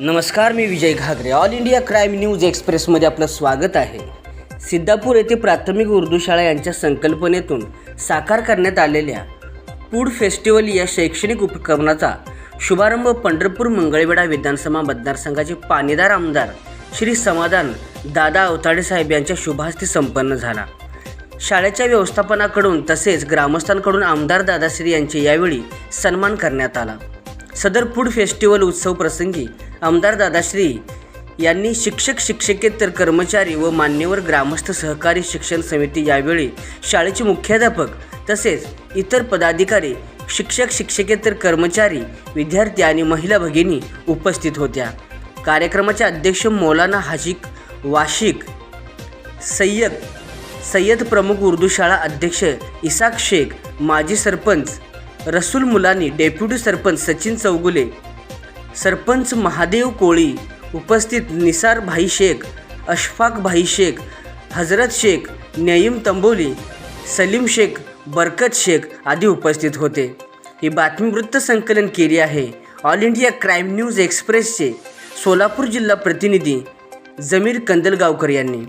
नमस्कार मी Vijay Ghagare. All India crime news एक्सप्रेसमध्ये आपलं स्वागत आहे. सिद्धापूर येथे प्राथमिक उर्दू शाळा यांच्या संकल्पनेतून साकार करण्यात आलेल्या फूड फेस्टिवल या शैक्षणिक उपक्रमाचा शुभारंभ पंढरपूर मंगळवेढा विधानसभा मतदारसंघाचे पाणीदार आमदार श्री समाधान दादा अवताडे साहेब यांच्या शुभास्ती संपन्न झाला. शाळेच्या व्यवस्थापनाकडून तसेच ग्रामस्थांकडून आमदार दादाश्री यांचे यावेळी सन्मान करण्यात आला. सदर फूड फेस्टिवल उत्सव प्रसंगी आमदार दादाश्री यांनी शिक्षक शिक्षकेतर कर्मचारी व मान्यवर ग्रामस्थ सहकारी शिक्षण समिती यावेळी शाळेचे मुख्याध्यापक तसेच इतर पदाधिकारी शिक्षक शिक्षकेतर कर्मचारी विद्यार्थी आणि महिला भगिनी उपस्थित होत्या. कार्यक्रमाचे अध्यक्ष मौलाना हाशिक वाशिक सय्यद सय्यद प्रमुख उर्दू शाळा अध्यक्ष इसाक शेख माजी सरपंच रसूल मुलानी डेप्युटी सरपंच सचिन चौगुले सरपंच महादेव कोळी उपस्थित निसार भाई शेख अशफाक भाई शेख हजरत शेख नईम तंबोली सलीम शेख बरकत शेख आदी उपस्थित होते. ही बातमी वृत्त संकलन केली आहे. ऑल इंडिया क्राईम न्यूज एक्सप्रेसचे सोलापूर जिल्हा प्रतिनिधी जमीर कंदलगावकर यांनी.